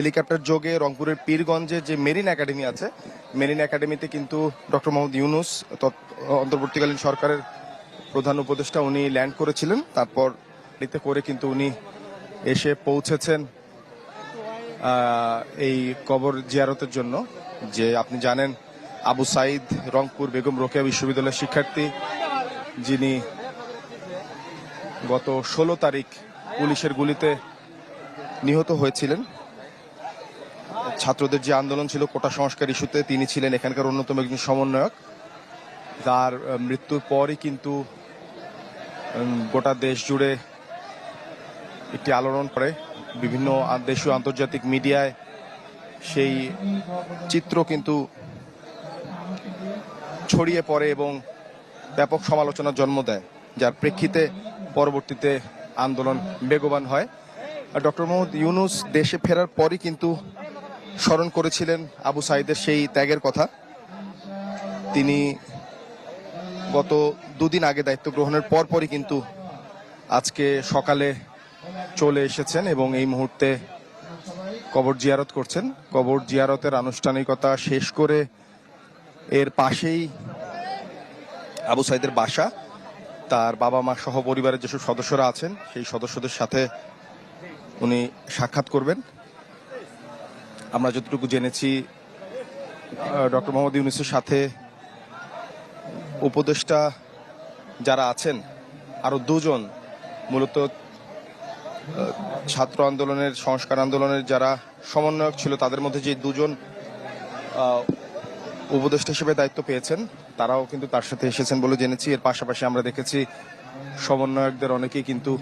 Helicopter যোগে রংপুরের পীরগঞ্জে যে মেরিন একাডেমি আছে, মেরিন একাডেমিতে কিন্তু ডক্টর মোহাম্মদ ইউনুস অন্তর্বর্তীকালীন সরকারের প্রধান উপদেষ্টা উনি ল্যান্ড করেছিলেন। তারপর এতে করে কিন্তু উনি এসে পৌঁছেছেন এই কবর জিয়ারতের জন্য। যে আপনি জানেন, আবু সাইদ রংপুর বেগম রোকেয়া বিশ্ববিদ্যালয়ের শিক্ষার্থী, যিনি গত ষোলো তারিখ পুলিশের গুলিতে নিহত হয়েছিলেন। ছাত্রদের যে আন্দোলন ছিল, কোটা সংস্কার ইস্যুতে তিনি ছিলেন এখানকার অন্যতম একজন সমন্বয়ক। তার মৃত্যুর পরই কিন্তু গোটা দেশ জুড়ে একটি আলোড়ন করে বিভিন্ন দেশীয় আন্তর্জাতিক মিডিয়ায় সেই চিত্র কিন্তু ছড়িয়ে পড়ে এবং ব্যাপক সমালোচনার জন্ম দেয়, যার প্রেক্ষিতে পরবর্তীতে আন্দোলন বেগবান হয়। আর ডক্টর মোহাম্মদ ইউনুস দেশে ফেরার পরই কিন্তু স্মরণ করেছিলেন আবু সাইদের সেই ত্যাগের কথা। তিনি গত দুদিন আগে দায়িত্ব গ্রহণের পরপরই কিন্তু আজকে সকালে চলে এসেছেন এবং এই মুহূর্তে কবর জিয়ারত করছেন। কবর জিয়ারতের আনুষ্ঠানিকতা শেষ করে এর পাশেই আবু সাইদের বাসা। তার বাবা মা সহ পরিবারের যেসব সদস্যরা আছেন, সেই সদস্যদের সাথে উনি সাক্ষাৎ করবেন। আমরা যতটুকু জেনেছি ডক্টর মোহাম্মদ ইউনুসের সাথে উপদেষ্টা যারা আছেন আরও দুজন, মূলত ছাত্র আন্দোলনের, সংস্কার আন্দোলনের যারা সমন্বয়ক ছিল, তাদের মধ্যে যে দুজন উপদেষ্টা হিসেবে দায়িত্ব পেয়েছেন, তারাও কিন্তু তার সাথে এসেছেন বলে জেনেছি। এর পাশাপাশি আমরা দেখেছি, সমন্বয়কদের অনেকেই কিন্তু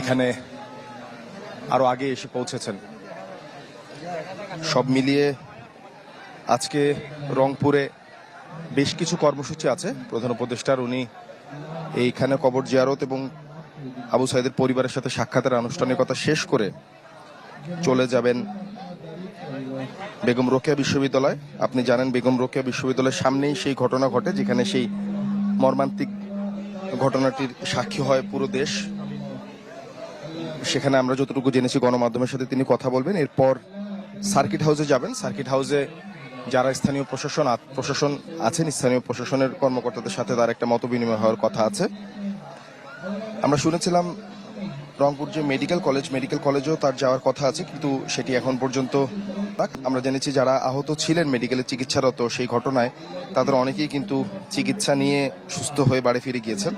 এখানে আরও আগে এসে পৌঁছেছেন। সব মিলিয়ে আজকে রংপুরে বেশ কিছু কর্মসূচি আছে। প্রধান উপদেষ্টার উনি এইখানে কবর জিয়ারত এবং আবু সাইদের পরিবারের সাথে সাক্ষাতের আনুষ্ঠানিকতা শেষ করে চলে যাবেন বেগম রোকেয়া বিশ্ববিদ্যালয়। আপনি জানেন বেগম রোকেয়া বিশ্ববিদ্যালয়ের সামনেই সেই ঘটনা ঘটে, যেখানে সেই মর্মান্তিক ঘটনাটির সাক্ষী হয় পুরো দেশ। সেখানে আমরা যতটুকু জেনেছি গণমাধ্যমের সাথে তিনি কথা বলবেন। এরপর সার্কিট হাউসে যাবেন। সার্কিট হাউসে যারা স্থানীয় প্রশাসন প্রশাসন আছেন, স্থানীয় প্রশাসনের কর্মকর্তাদের সাথে তার একটা মত বিনিময় হওয়ার কথা আছে। আমরা শুনেছিলাম রংপুর যে মেডিকেল কলেজ, মেডিকেল কলেজেও তার যাওয়ার কথা আছে, কিন্তু সেটি এখন পর্যন্ত আমরা জেনেছি যারা আহত ছিলেন মেডিকেলে চিকিৎসারত সেই ঘটনায়, তাদের অনেকেই কিন্তু চিকিৎসা নিয়ে সুস্থ হয়ে বাড়ি ফিরে গিয়েছেন।